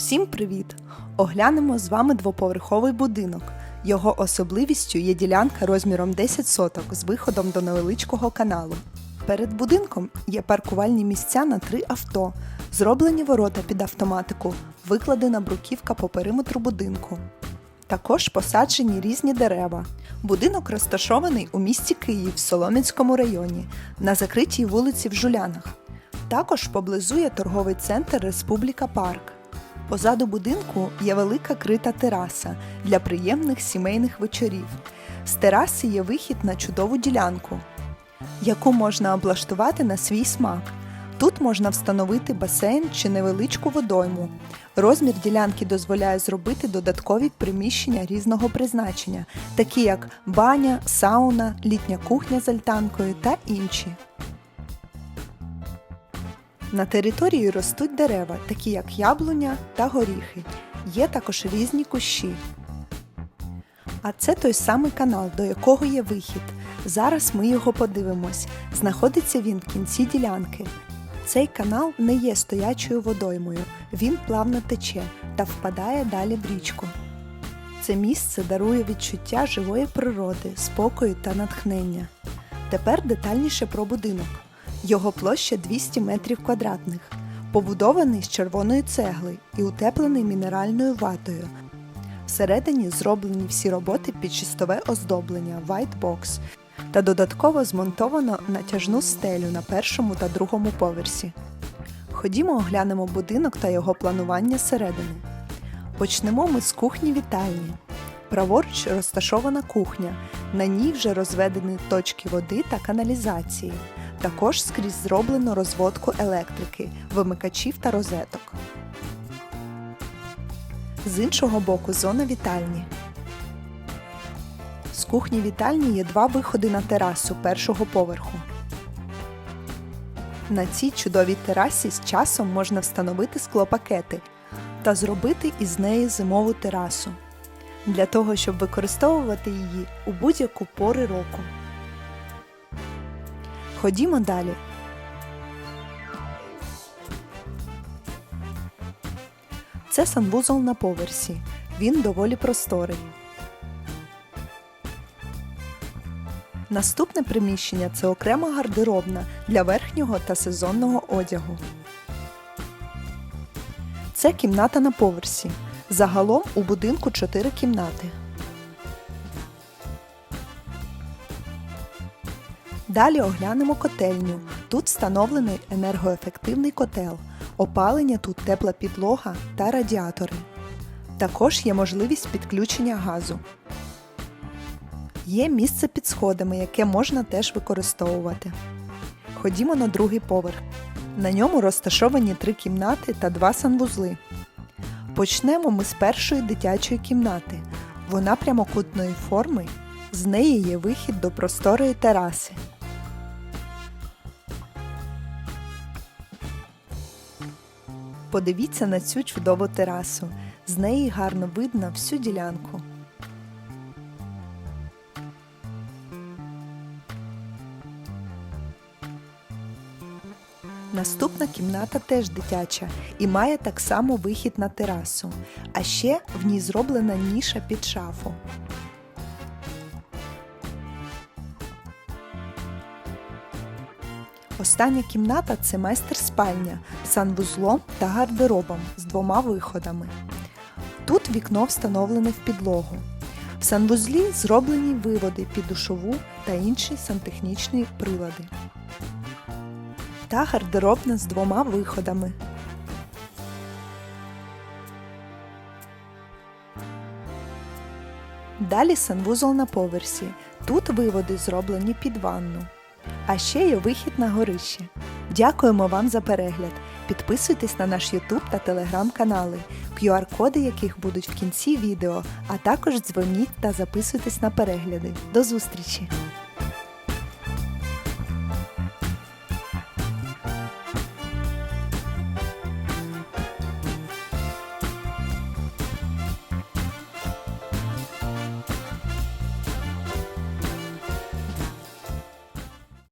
Всім привіт! Оглянемо з вами двоповерховий будинок. Його особливістю є ділянка розміром 10 соток з виходом до невеличкого каналу. Перед будинком є паркувальні місця на три авто, зроблені ворота під автоматику, викладена бруківка по периметру будинку. Також посаджені різні дерева. Будинок розташований у місті Київ в Солом'янському районі на закритій вулиці в Жулянах. Також поблизу є торговий центр Республіка Парк. Позаду будинку є велика крита тераса для приємних сімейних вечорів. З тераси є вихід на чудову ділянку, яку можна облаштувати на свій смак. Тут можна встановити басейн чи невеличку водойму. Розмір ділянки дозволяє зробити додаткові приміщення різного призначення, такі як баня, сауна, літня кухня з альтанкою та інші. На території ростуть дерева, такі як яблуня та горіхи. Є також різні кущі. А це той самий канал, до якого є вихід. Зараз ми його подивимось. Знаходиться він в кінці ділянки. Цей канал не є стоячою водоймою, він плавно тече та впадає далі в річку. Це місце дарує відчуття живої природи, спокою та натхнення. Тепер детальніше про будинок. Його площа 200 метрів квадратних, побудований з червоної цегли і утеплений мінеральною ватою. Всередині зроблені всі роботи під чистове оздоблення White Box та додатково змонтовано натяжну стелю на першому та другому поверсі. Ходімо оглянемо будинок та його планування зсередини. Почнемо ми з кухні вітальні. Праворуч розташована кухня. На ній вже розведені точки води та каналізації. Також скрізь зроблено розводку електрики, вимикачів та розеток. З іншого боку зона вітальні. З кухні вітальні є два виходи на терасу першого поверху. На цій чудовій терасі з часом можна встановити склопакети та зробити із неї зимову терасу для того, щоб використовувати її у будь-яку пори року. Ходімо далі. Це санвузол на поверсі. Він доволі просторий. Наступне приміщення це окрема гардеробна для верхнього та сезонного одягу. Це кімната на поверсі. Загалом у будинку 4 кімнати. Далі оглянемо котельню. Тут встановлений енергоефективний котел. Опалення тут тепла підлога та радіатори. Також є можливість підключення газу. Є місце під сходами, яке можна теж використовувати. Ходімо на другий поверх. На ньому розташовані три кімнати та два санвузли. Почнемо ми з першої дитячої кімнати. Вона прямокутної форми. З неї є вихід до просторої тераси. Подивіться на цю чудову терасу. З неї гарно видно всю ділянку. Наступна кімната теж дитяча і має так само вихід на терасу. А ще в ній зроблена ніша під шафу. Остання кімната це майстер-спальня з санвузлом та гардеробом з двома виходами. Тут вікно встановлене в підлогу. В санвузлі зроблені виводи під душову та інші сантехнічні прилади. Та гардеробна з двома виходами. Далі санвузол на поверсі. Тут виводи зроблені під ванну. А ще є вихід на горище. Дякуємо вам за перегляд. Підписуйтесь на наш YouTube та Telegram канали, QR-коди яких будуть в кінці відео, а також дзвоніть та записуйтесь на перегляди. До зустрічі!